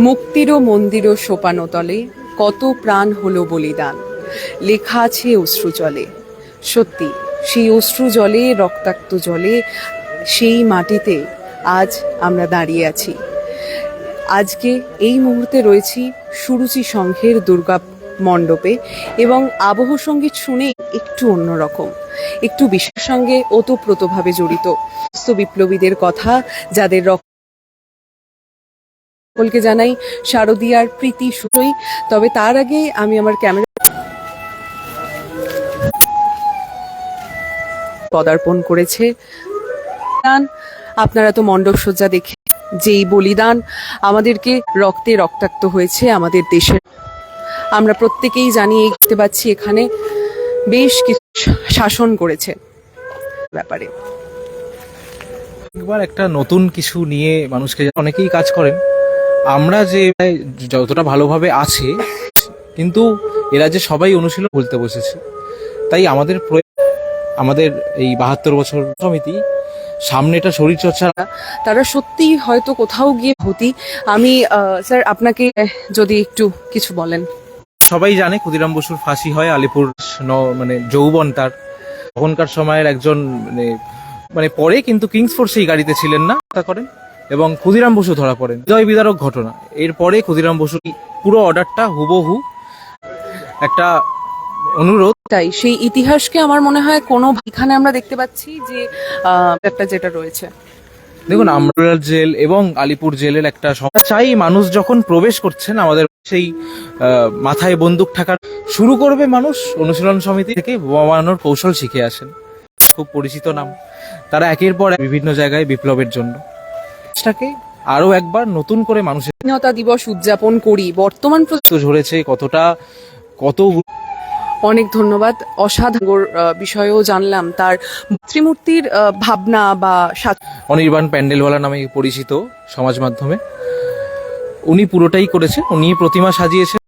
মুক্তিরও মন্দিরও সোপানো তলে কত প্রাণ হলো বলিদান। লেখা আছে অশ্রু জলে। সত্যি, সেই অশ্রু জলে, রক্তাক্ত জলে, সেই মাটিতে আজ আমরা দাঁড়িয়ে আছি। আজকে এই মুহূর্তে রয়েছি সুরুচি সংঘের দুর্গা মণ্ডপে এবং আবহ সংগীত শুনে একটু অন্যরকম একটু বিশ্বের সঙ্গে ওতপ্রোতভাবে জড়িত। বিপ্লবীদের কথা, যাদের রক্ত সকলকে জানাই শারদীয়ার প্রীতি সুতোই। তবে তার আগে আমি আমার ক্যামেরা পদার্পণ করেছে। আপনারা তো মণ্ডপ সজ্জা দেখে যেই বলিদান আমাদেরকে রক্তে রক্তাক্ত হয়েছে আমাদের দেশের আমরা প্রত্যেকেই জানি দেখতে পাচ্ছি এখানে বেশ কিছু শাসন করেছে ব্যাপারে। একবার একটা নতুন কিছু নিয়ে মানুষকে অনেকেই কাজ করেন। আমরা যে যতটা ভালোভাবে আছে কিন্তু এরা যে সবাই অনুশীলন বলতে বসেছে তাই আমাদের আমাদের এই বাহাত্তর বছর সমিতি সামনেটা শরীরচর্চা তারা সত্যিই হয়তো কোথাও গিয়ে হতি আমি স্যার আপনাকে যদি একটু কিছু বলেন। সবাই জানে ক্ষুদিরাম বসুর ফাঁসি হয় আলিপুর ন- মানে যৌবন তার। তখনকার সময়ের একজন মানে মানে পরে কিন্তু কিংস ফোর্স এই গাড়িতে ছিলেন না। তা করেন। এবং ক্ষুদিরাম বসু ধরা পড়েন। হৃদয় বিদারক ঘটনা। এরপরে ক্ষুদিরাম বসু পুরো অর্ডারটা হুবহু একটা অনুরোধ। তাই সেই ইতিহাসকে আমার মনে হয় কোনো এখানে আমরা দেখতে পাচ্ছি যে একটা যেটা রয়েছে। দেখুন আমরুলার জেল এবং আলিপুর জেলের একটা চাই মানুষ যখন প্রবেশ করছেন আমাদের সেই মাথায় বন্দুক থাকার। শুরু করবে মানুষ অনুশীলন সমিতি থেকে বোমা বানানোর কৌশল শিখে আসেন। খুব পরিচিত নাম। তারা একের পর বিভিন্ন জায়গায় বিপ্লবের জন্য। সেটাকে আরও একবার নতুন করে মানুষের স্বাধীনতা দিবস উদযাপন করি। বর্তমান ঝরেছে কতটা কত অনেক ধন্যবাদ। অসাধারণ বিষয়েও জানলাম তার ত্রিমূর্তির ভাবনা বা অনির্বাণ প্যান্ডেলওয়ালা নামে পরিচিত সমাজ মাধ্যমে। উনি পুরোটাই করেছে উনি প্রতিমা সাজিয়েছেন।